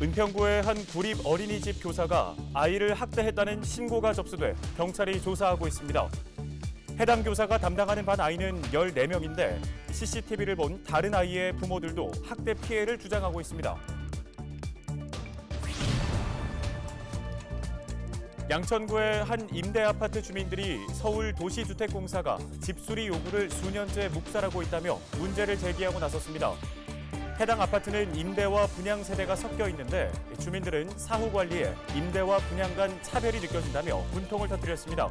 은평구의 한 구립 어린이집 교사가 아이를 학대했다는 신고가 접수돼 경찰이 조사하고 있습니다. 해당 교사가 담당하는 반 아이는 14명인데 CCTV를 본 다른 아이의 부모들도 학대 피해를 주장하고 있습니다. 양천구의 한 임대 아파트 주민들이 서울 도시주택공사가 집수리 요구를 수년째 묵살하고 있다며 문제를 제기하고 나섰습니다. 해당 아파트는 임대와 분양 세대가 섞여 있는데 주민들은 사후 관리에 임대와 분양 간 차별이 느껴진다며 분통을 터뜨렸습니다.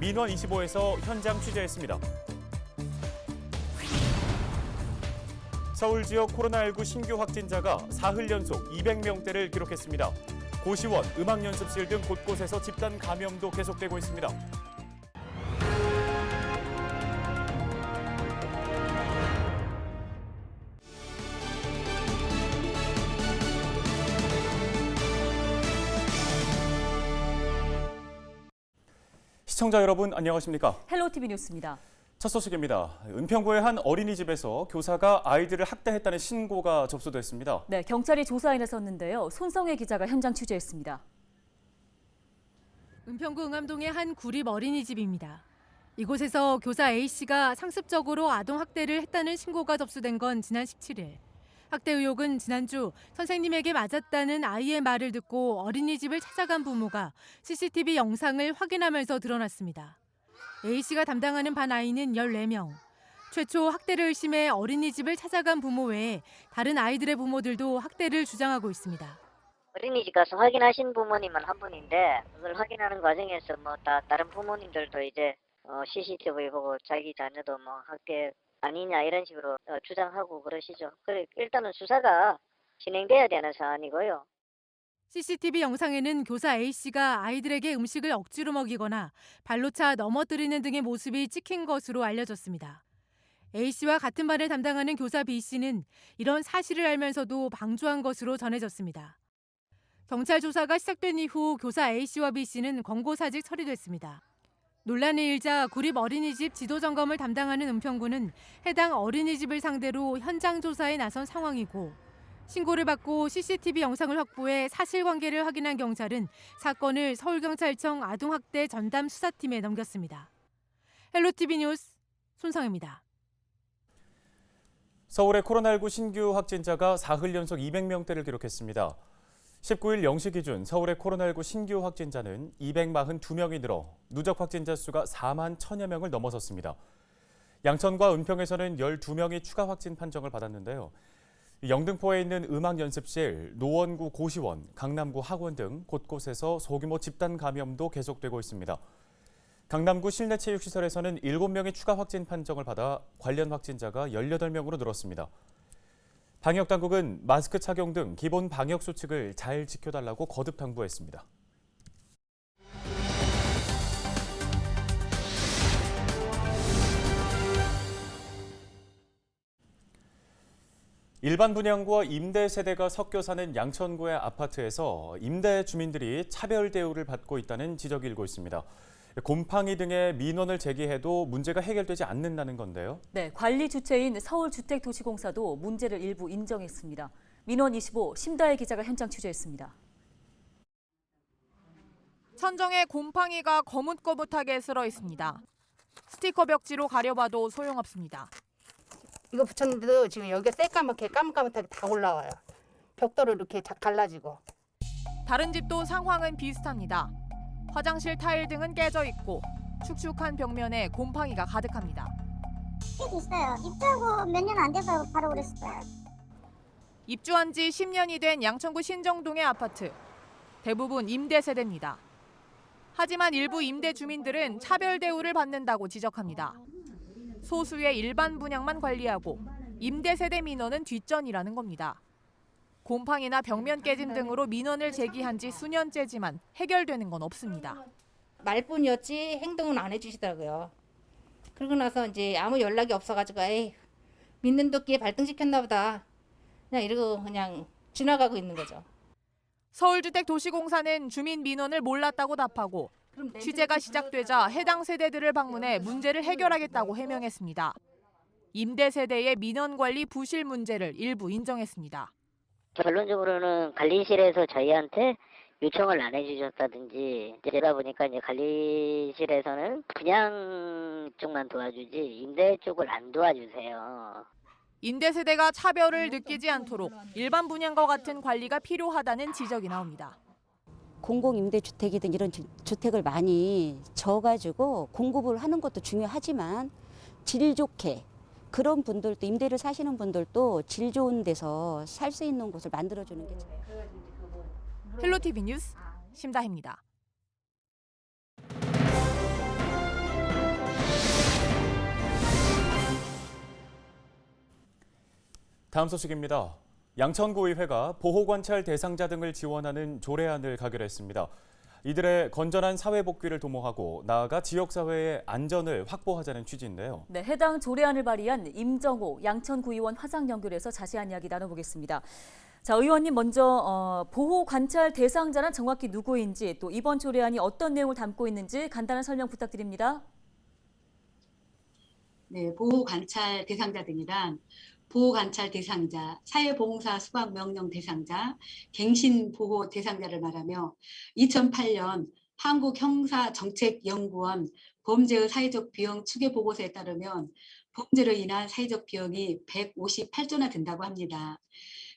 민원 25에서 현장 취재했습니다. 서울 지역 코로나19 신규 확진자가 사흘 연속 200명대를 기록했습니다. 고시원, 음악연습실 등 곳곳에서 집단 감염도 계속되고 있습니다. 시청자 여러분 안녕하십니까? 헬로 TV 뉴스입니다. 첫 소식입니다. 은평구의 한 어린이집에서 교사가 아이들을 학대했다는 신고가 접수됐습니다. 네, 경찰이 조사에 나섰는데요. 손성혜 기자가 현장 취재했습니다. 은평구 응암동의 한 구립 어린이집입니다. 이곳에서 교사 A씨가 상습적으로 아동 학대를 했다는 신고가 접수된 건 지난 17일. 학대 의혹은 지난주 선생님에게 맞았다는 아이의 말을 듣고 어린이집을 찾아간 부모가 CCTV 영상을 확인하면서 드러났습니다. A씨가 담당하는 반 아이는 14명. 최초 학대를 의심해 어린이집을 찾아간 부모 외에 다른 아이들의 부모들도 학대를 주장하고 있습니다. 어린이집 가서 확인하신 부모님은 한 분인데 그걸 확인하는 과정에서 뭐 다 다른 부모님들도 이제 어, CCTV 보고 자기 자녀도 뭐 학대 아니냐 이런 식으로 어, 주장하고 그러시죠. 그래 일단은 수사가 진행돼야 되는 사안이고요. CCTV 영상에는 교사 A씨가 아이들에게 음식을 억지로 먹이거나 발로 차 넘어뜨리는 등의 모습이 찍힌 것으로 알려졌습니다. A씨와 같은 반을 담당하는 교사 B씨는 이런 사실을 알면서도 방조한 것으로 전해졌습니다. 경찰 조사가 시작된 이후 교사 A씨와 B씨는 권고 사직 처리됐습니다. 논란이 일자 구립 어린이집 지도 점검을 담당하는 은평구는 해당 어린이집을 상대로 현장 조사에 나선 상황이고 신고를 받고 CCTV 영상을 확보해 사실관계를 확인한 경찰은 사건을 서울경찰청 아동학대 전담 수사팀에 넘겼습니다. 헬로티비 뉴스 손성입니다. 서울의 코로나19 신규 확진자가 사흘 연속 200명대를 기록했습니다. 19일 0시 기준 서울의 코로나19 신규 확진자는 242명이 늘어 누적 확진자 수가 4만 1천여 명을 넘어섰습니다. 양천과 은평에서는 12명이 추가 확진 판정을 받았는데요. 영등포에 있는 음악연습실, 노원구 고시원, 강남구 학원 등 곳곳에서 소규모 집단 감염도 계속되고 있습니다. 강남구 실내 체육시설에서는 7명이 추가 확진 판정을 받아 관련 확진자가 18명으로 늘었습니다. 방역 당국은 마스크 착용 등 기본 방역 수칙을 잘 지켜달라고 거듭 당부했습니다. 일반 분양과 임대 세대가 섞여 사는 양천구의 아파트에서 임대 주민들이 차별 대우를 받고 있다는 지적이 일고 있습니다. 곰팡이 등의 민원을 제기해도 문제가 해결되지 않는다는 건데요. 네, 관리 주체인 서울주택도시공사도 문제를 일부 인정했습니다. 민원 25 심다혜 기자가 현장 취재했습니다. 천정에 곰팡이가 거뭇거뭇하게 쓸어 있습니다. 스티커 벽지로 가려봐도 소용없습니다. 이거 붙였는데도 지금 여기가 새까맣게 까뭇까뭇하게 다 올라와요. 벽돌을 이렇게 다 갈라지고. 다른 집도 상황은 비슷합니다. 화장실 타일 등은 깨져 있고 축축한 벽면에 곰팡이가 가득합니다. 꽤 있어요. 입주하고 몇 년 안 돼서 바로 그랬을 거예요. 입주한 지 10년이 된 양천구 신정동의 아파트. 대부분 임대 세대입니다. 하지만 일부 임대 주민들은 차별 대우를 받는다고 지적합니다. 소수의 일반 분양만 관리하고 임대 세대 민원은 뒷전이라는 겁니다. 곰팡이나 벽면 깨짐 등으로 민원을 제기한 지 수년째지만 해결되는 건 없습니다. 말뿐이었지 행동은 안 해주시더라고요. 그러고 나서 이제 아무 연락이 없어가지고 에이 믿는 도끼에 발등시켰나 보다. 그냥 이러고 그냥 지나가고 있는 거죠. 서울주택도시공사는 주민 민원을 몰랐다고 답하고 취재가 시작되자 해당 세대들을 방문해 문제를 해결하겠다고 해명했습니다. 임대 세대의 민원 관리 부실 문제를 일부 인정했습니다. 결론적으로는 관리실에서 저희한테 요청을 안 해주셨다든지 이러다 보니까 이제 관리실에서는 분양 쪽만 도와주지 임대 쪽을 안 도와주세요. 임대 세대가 차별을 느끼지 않도록 일반 분양과 같은 관리가 필요하다는 지적이 나옵니다. 공공임대주택이든 이런 주- 주택을 많이 져가지고 공급을 하는 것도 중요하지만 질 좋게 그런 분들도 임대를 사시는 분들도 질 좋은 데서 살 수 있는 곳을 만들어주는 게 헬로티비 뉴스 심다혜입니다. 다음 소식입니다. 양천구의회가 보호관찰 대상자 등을 지원하는 조례안을 가결했습니다. 이들의 건전한 사회 복귀를 도모하고 나아가 지역 사회의 안전을 확보하자는 취지인데요. 네, 해당 조례안을 발의한 임정호 양천구의원 화상 연결해서 자세한 이야기 나눠보겠습니다. 자, 의원님 먼저 어, 보호 관찰 대상자는 정확히 누구인지 또 이번 조례안이 어떤 내용을 담고 있는지 간단한 설명 부탁드립니다. 네, 보호 관찰 대상자 등이란 보호 관찰 대상자, 사회봉사 수박 명령 대상자, 갱신 보호 대상자를 말하며 2008년 한국형사정책연구원 범죄의 사회적 비용 추계 보고서에 따르면 범죄로 인한 사회적 비용이 158조나 된다고 합니다.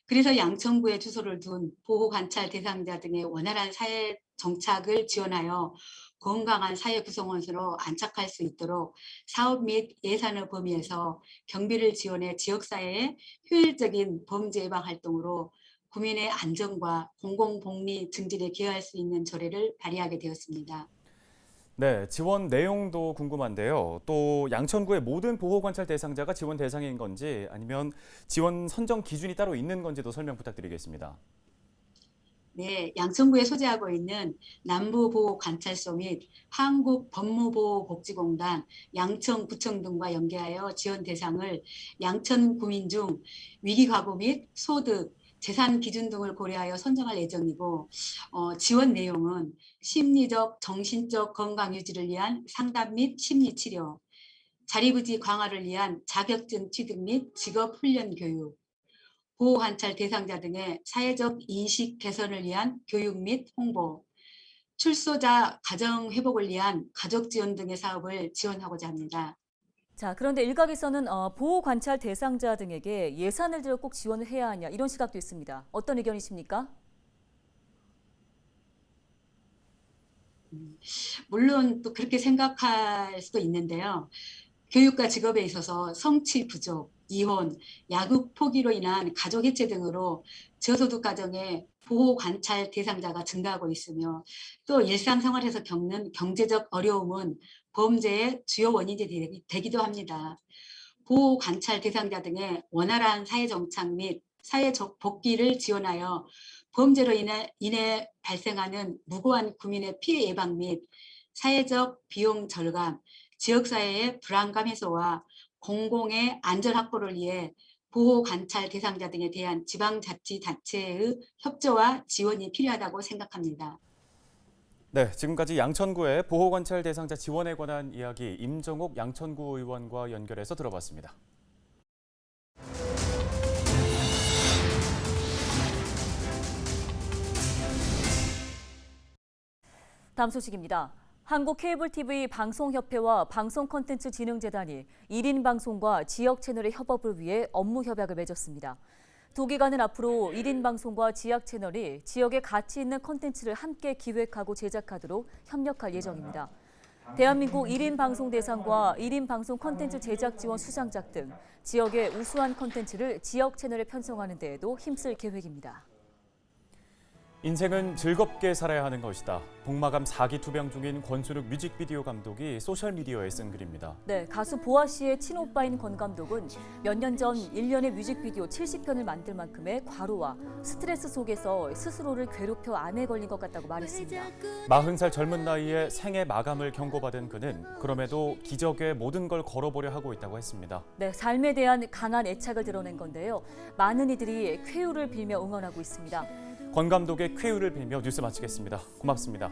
그래서 양천구에 주소를 둔 보호 관찰 대상자 등의 원활한 사회 정착을 지원하여 건강한 사회 구성원으로 안착할 수 있도록 사업 및 예산의 범위에서 경비를 지원해 지역사회의 효율적인 범죄 예방 활동으로 국민의 안전과 공공복리 증진에 기여할 수 있는 조례를 발의하게 되었습니다. 네, 지원 내용도 궁금한데요. 또 양천구의 모든 보호관찰 대상자가 지원 대상인 건지 아니면 지원 선정 기준이 따로 있는 건지도 설명 부탁드리겠습니다. 네, 양천구에 소재하고 있는 남부보호관찰소 및 한국법무보호복지공단, 양천구청 등과 연계하여 지원 대상을 양천 구민 중 위기가구 및 소득, 재산 기준 등을 고려하여 선정할 예정이고 어, 지원 내용은 심리적, 정신적 건강 유지를 위한 상담 및 심리 치료, 자리부지 강화를 위한 자격증 취득 및 직업 훈련 교육, 보호 관찰 대상자 등의 사회적 인식 개선을 위한 교육 및 홍보, 출소자 가정 회복을 위한 가족 지원 등의 사업을 지원하고자 합니다. 자, 그런데 일각에서는 어, 보호 관찰 대상자 등에게 예산을 들여 꼭 지원을 해야 하냐 이런 시각도 있습니다. 어떤 의견이십니까? 물론 또 그렇게 생각할 수도 있는데요. 교육과 직업에 있어서 성취 부족, 이혼, 야구 포기로 인한 가족 해체 등으로 저소득 가정의 보호 관찰 대상자가 증가하고 있으며 또 일상생활에서 겪는 경제적 어려움은 범죄의 주요 원인이 되기- 되기도 합니다. 보호 관찰 대상자 등의 원활한 사회 정착 및 사회 적- 복귀를 지원하여 범죄로 인해, 인해 발생하는 무고한 국민의 피해 예방 및 사회적 비용 절감, 지역사회의 불안감 해소와 공공의 안전 확보를 위해 보호 관찰 대상자 등에 대한 지방자치단체의 협조와 지원이 필요하다고 생각합니다. 네, 지금까지 양천구의 보호 관찰 대상자 지원에 관한 이야기 임정옥 양천구 의원과 연결해서 들어봤습니다. 다음 소식입니다. 한국 케이블 TV 방송협회와 방송콘텐츠진흥재단이 1인 방송과 지역 채널의 협업을 위해 업무 협약을 맺었습니다. 두 기관은 앞으로 1인 방송과 지역 채널이 지역에 가치 있는 콘텐츠를 함께 기획하고 제작하도록 협력할 예정입니다. 대한민국 1인 방송 대상과 1인 방송 콘텐츠 제작 지원 수상작 등 지역의 우수한 콘텐츠를 지역 채널에 편성하는 데에도 힘쓸 계획입니다. 인생은 즐겁게 살아야 하는 것이다. 복마감 4기 투병 중인 권순욱 뮤직비디오 감독이 소셜미디어에 쓴 글입니다. 네, 가수 보아 씨의 친오빠인 권 감독은 몇 년 전 1년의 뮤직비디오 70편을 만들 만큼의 과로와 스트레스 속에서 스스로를 괴롭혀 암에 걸린 것 같다고 말했습니다. 40살 젊은 나이에 생애 마감을 경고받은 그는 그럼에도 기적의 모든 걸 걸어보려 하고 있다고 했습니다. 네, 삶에 대한 강한 애착을 드러낸 건데요. 많은 이들이 쾌유를 빌며 응원하고 있습니다. 권 감독의 쾌유를 빌며 뉴스 마치겠습니다. 고맙습니다.